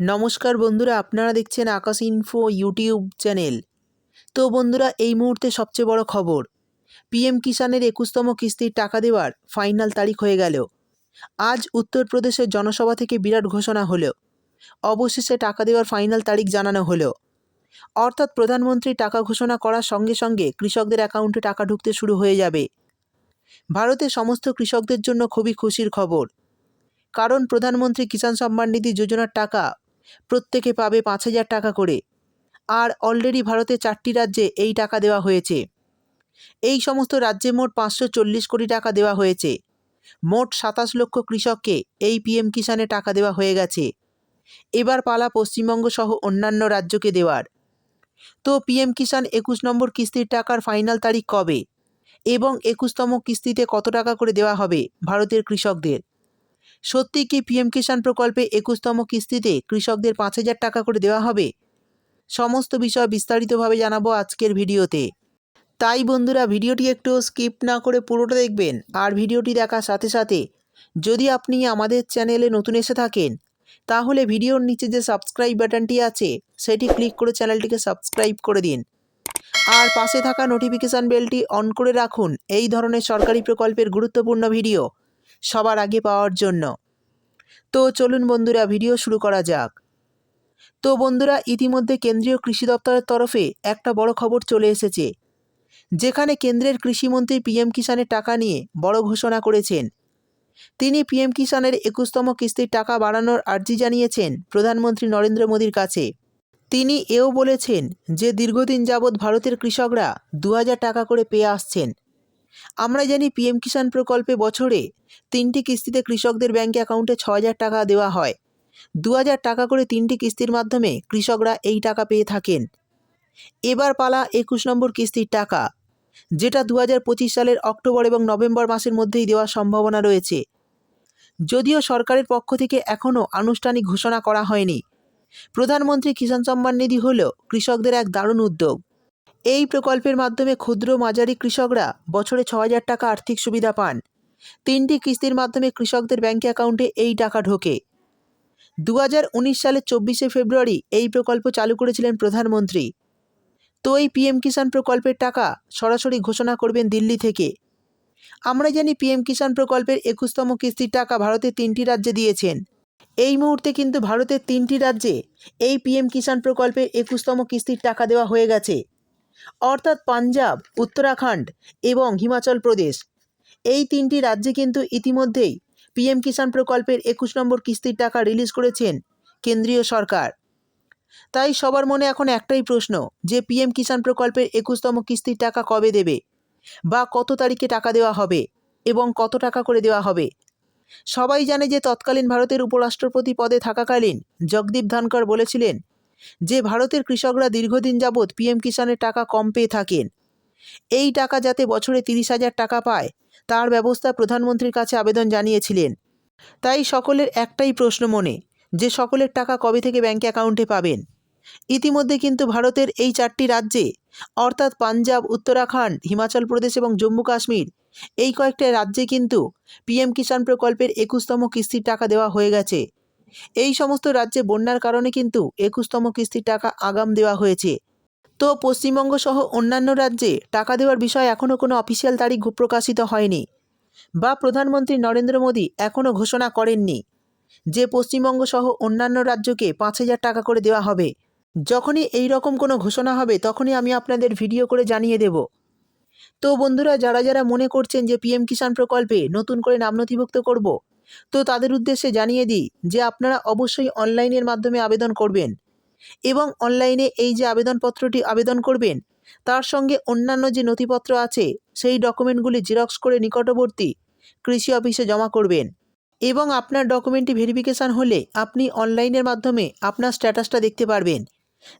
নমস্কার বন্ধুরা, আপনারা দেখছেন আকাশ ইনফো ইউটিউব চ্যানেল তো বন্ধুরা, এই মুহূর্তে সবচেয়ে বড় খবর পিএম কিষাণের একুশতম কিস্তির টাকা দেওয়ার ফাইনাল তারিখ হয়ে গেল। আজ উত্তরপ্রদেশের জনসভা থেকে বিরাট ঘোষণা হলো। অবশেষে টাকা দেওয়ার ফাইনাল তারিখ জানানো হলো। অর্থাৎ প্রধানমন্ত্রী টাকা ঘোষণা করার সঙ্গে সঙ্গে কৃষকদের অ্যাকাউন্টে টাকা ঢুকতে শুরু হয়ে যাবে। ভারতে সমস্ত কৃষকদের জন্য খুবই খুশির খবর। কারণ প্রধানমন্ত্রী কিষাণ সম্মান নিধি যোজনার টাকা প্রত্যেকে পাবে পাঁচ হাজার টাকা করে। আর অলরেডি ভারতে চারটি রাজ্যে এই টাকা দেওয়া হয়েছে। এই সমস্ত রাজ্যে মোট পাঁচশো চল্লিশ কোটি টাকা দেওয়া হয়েছে। মোট সাতাশ লক্ষ কৃষককে এই পিএম কিষাণে টাকা দেওয়া হয়ে গেছে। এবার পালা পশ্চিমবঙ্গ সহ অন্যান্য রাজ্যকে দেওয়ার। তো পিএম কিষাণ একুশ নম্বর কিস্তির টাকার ফাইনাল তারিখ কবে? এবং একুশতম কিস্তিতে কত টাকা করে দেওয়া হবে ভারতের কৃষকদের? সত্যি কি পিএম কিষাণ প্রকল্পে একুশতম কিস্তিতে কৃষকদের পাঁচ হাজার টাকা করে দেওয়া হবে? সমস্ত বিষয় বিস্তারিতভাবে জানাব আজকের ভিডিওতে। তাই বন্ধুরা, ভিডিওটি একটু স্কিপ না করে পুরোটা দেখবেন আর ভিডিওটি দেখার সাথে সাথে যদি আপনি আমাদের চ্যানেলে নতুন এসে থাকেন, তাহলে ভিডিওর নিচে যে সাবস্ক্রাইব বাটনটি আছে, সেটি ক্লিক করে চ্যানেলটিকে সাবস্ক্রাইব করে দিন। আর পাশে থাকা নোটিফিকেশান বেলটি অন করে রাখুন। এই ধরনের সরকারি প্রকল্পের গুরুত্বপূর্ণ ভিডিও সবার আগে পাওয়ার জন্য। তো চলুন বন্ধুরা, ভিডিও শুরু করা যাক। তো বন্ধুরা, ইতিমধ্যে কেন্দ্রীয় কৃষি দপ্তরের তরফে একটা বড় খবর চলে এসেছে, যেখানে কেন্দ্রের কৃষিমন্ত্রী পিএম কিষাণের টাকা নিয়ে বড় ঘোষণা করেছেন। তিনি পিএম কিষাণের একুশতম কিস্তির টাকা বাড়ানোর আর্জি জানিয়েছেন প্রধানমন্ত্রী নরেন্দ্র মোদীর কাছে। তিনি এও বলেছেন যে, দীর্ঘদিন যাবৎ ভারতের কৃষকরা দু হাজার টাকা করে পেয়ে আসছেন। আমরা জানি পিএম কিষাণ প্রকল্পে বছরে তিনটি কিস্তিতে কৃষকদের ব্যাঙ্ক অ্যাকাউন্টে ছ হাজার টাকা দেওয়া হয়। দু হাজার টাকা করে তিনটি কিস্তির মাধ্যমে কৃষকরা এই টাকা পেয়ে থাকেন। এবার পালা একুশ নম্বর কিস্তির টাকা, যেটা দু হাজার পঁচিশ সালের অক্টোবর এবং নভেম্বর মাসের মধ্যেই দেওয়ার সম্ভাবনা রয়েছে। যদিও সরকারের পক্ষ থেকে এখনও আনুষ্ঠানিক ঘোষণা করা হয়নি। প্রধানমন্ত্রী কিষাণ সম্মান নিধি হল কৃষকদের এক দারুণ উদ্যোগ। এই প্রকল্পের মাধ্যমে ক্ষুদ্র মাঝারি কৃষকরা বছরে ছ হাজার টাকা আর্থিক সুবিধা পান। তিনটি কিস্তির মাধ্যমে কৃষকদের ব্যাঙ্ক অ্যাকাউন্টে এই টাকা ঢোকে। দু হাজার উনিশ সালের চব্বিশে ফেব্রুয়ারি এই প্রকল্প চালু করেছিলেন প্রধানমন্ত্রী। তো এই পিএম কিষাণ প্রকল্পের টাকা সরাসরি ঘোষণা করবেন দিল্লি থেকে। আমরা জানি পিএম কিষাণ প্রকল্পের একুশতম কিস্তির টাকা ভারতের তিনটি রাজ্যে দিয়েছেন। এই মুহূর্তে কিন্তু ভারতের তিনটি রাজ্যে এই পিএম কিষাণ প্রকল্পের একুশতম কিস্তির টাকা দেওয়া হয়ে গেছে। অর্থাৎ পাঞ্জাব, উত্তরাখণ্ড এবং হিমাচল প্রদেশ। এই তিনটি রাজ্যে কিন্তু ইতিমধ্যেই পিএম কিষাণ প্রকল্পের একুশ নম্বর কিস্তির টাকা রিলিজ করেছেন কেন্দ্রীয় সরকার। তাই সবার মনে এখন একটাই প্রশ্ন, যে পিএম কিষাণ প্রকল্পের একুশতম কিস্তির টাকা কবে দেবে? বা কত তারিখে টাকা দেওয়া হবে? এবং কত টাকা করে দেওয়া হবে? সবাই জানে যে তৎকালীন ভারতের উপরাষ্ট্রপতি পদে থাকাকালীন জগদীপ ধনকর বলেছিলেন যে ভারতের কৃষকরা দীর্ঘদিন যাবৎ পিএম কিষাণের টাকা কম পেয়ে থাকেন। এই টাকা যাতে বছরে তিরিশ হাজার টাকা পায়, তার ব্যবস্থা প্রধানমন্ত্রীর কাছে আবেদন জানিয়েছিলেন। তাই সকলের একটাই প্রশ্ন মনে, যে সকলের টাকা কবে থেকে ব্যাঙ্ক অ্যাকাউন্টে পাবেন? ইতিমধ্যে কিন্তু ভারতের এই চারটি রাজ্যে, অর্থাৎ পাঞ্জাব, উত্তরাখণ্ড, হিমাচল প্রদেশ এবং জম্মু কাশ্মীর, এই কয়েকটা রাজ্যে কিন্তু পিএম কিষাণ প্রকল্পের একুশতম কিস্তির টাকা দেওয়া হয়ে গেছে। এই সমস্ত রাজ্যে বন্যার কারণে কিন্তু একুশতম কিস্তির টাকা আগাম দেওয়া হয়েছে। তো পশ্চিমবঙ্গ সহ অন্যান্য রাজ্যে টাকা দেওয়ার বিষয়ে এখনও কোনো অফিসিয়াল তারিখ প্রকাশিত হয়নি বা প্রধানমন্ত্রী নরেন্দ্র মোদী এখনও ঘোষণা করেননি যে পশ্চিমবঙ্গ সহ অন্যান্য রাজ্যকে পাঁচ হাজার টাকা করে দেওয়া হবে। যখনই এই রকম কোনো ঘোষণা হবে তখনই আমি আপনাদের ভিডিও করে জানিয়ে দেব। তো বন্ধুরা, যারা যারা মনে করছেন যে পিএম কিষাণ প্রকল্পে নতুন করে নাম নথিভুক্ত করব তো তাদের উদ্দেশ্যে জানিয়ে দিই যে আপনারা অবশ্যই অনলাইনের মাধ্যমে আবেদন করবেন এবং অনলাইনে এই যে আবেদনপত্রটি আবেদন করবেন, তার সঙ্গে অন্যান্য যে নথিপত্র আছে, সেই ডকুমেন্টগুলি জেরক্স করে নিকটবর্তী কৃষি অফিসে জমা করবেন এবং আপনার ডকুমেন্টটি ভেরিফিকেশান হলে আপনি অনলাইনের মাধ্যমে আপনার স্ট্যাটাসটা দেখতে পারবেন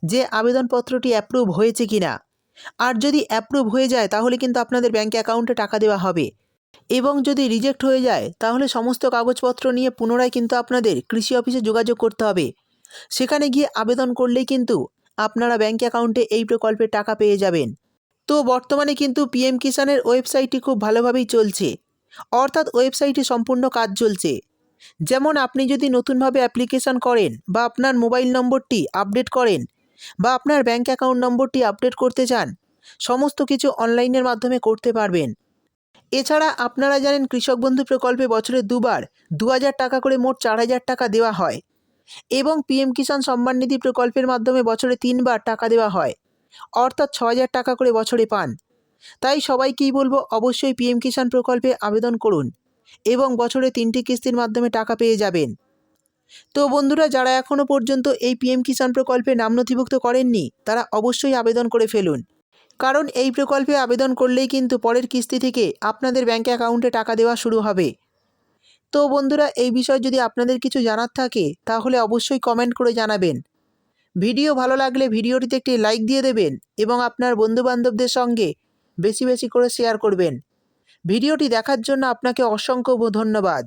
যে আবেদনপত্রটি অ্যাপ্রুভ হয়েছে কি না আর যদি অ্যাপ্রুভ হয়ে যায়, তাহলে কিন্তু আপনাদের ব্যাঙ্ক অ্যাকাউন্টে টাকা দেওয়া হবে। এবং যদি রিজেক্ট হয়ে যায়, তাহলে সমস্ত কাগজপত্র নিয়ে পুনরায় কিন্তু আপনাদের কৃষি অফিসে যোগাযোগ করতে হবে। সেখানে গিয়ে আবেদন করলেই কিন্তু আপনারা ব্যাঙ্ক অ্যাকাউন্টে এই প্রকল্পের টাকা পেয়ে যাবেন। তো বর্তমানে কিন্তু পিএম কিষাণের ওয়েবসাইটটি খুব ভালোভাবেই চলছে। অর্থাৎ ওয়েবসাইটে সম্পূর্ণ কাজ চলছে। যেমন আপনি যদি নতুনভাবে অ্যাপ্লিকেশন করেন বা আপনার মোবাইল নম্বরটি আপডেট করেন বা আপনার ব্যাঙ্ক অ্যাকাউন্ট নম্বরটি আপডেট করতে চান, সমস্ত কিছু অনলাইনের মাধ্যমে করতে পারবেন। এছাড়া আপনারা জানেন কৃষক বন্ধু প্রকল্পে বছরে দুবার দু হাজার টাকা করে মোট চার হাজার টাকা দেওয়া হয় এবং পিএম কিষাণ সম্মান নিধি প্রকল্পের মাধ্যমে বছরে তিনবার টাকা দেওয়া হয়, অর্থাৎ ছ টাকা করে বছরে পান। তাই সবাইকেই বলব অবশ্যই পিএম কিষাণ প্রকল্পে আবেদন করুন এবং বছরে তিনটি কিস্তির মাধ্যমে টাকা পেয়ে যাবেন। তো বন্ধুরা, যারা এখনও পর্যন্ত এই পিএম কিষাণ প্রকল্পে নাম নথিভুক্ত করেননি, তারা অবশ্যই আবেদন করে ফেলুন। কারণ এই প্রকল্পে আবেদন করলেই কিন্তু পরের কিস্তি থেকে আপনাদের ব্যাঙ্ক অ্যাকাউন্টে টাকা দেওয়া শুরু হবে। তো বন্ধুরা, এই বিষয়ে যদি আপনাদের কিছু জানার থাকে, তাহলে অবশ্যই কমেন্ট করে জানাবেন। ভিডিও ভালো লাগলে ভিডিওটিতে একটি লাইক দিয়ে দেবেন এবং আপনার বন্ধুবান্ধবদের সঙ্গে বেশি বেশি করে শেয়ার করবেন। ভিডিওটি দেখার জন্য আপনাকে অসংখ্য ধন্যবাদ।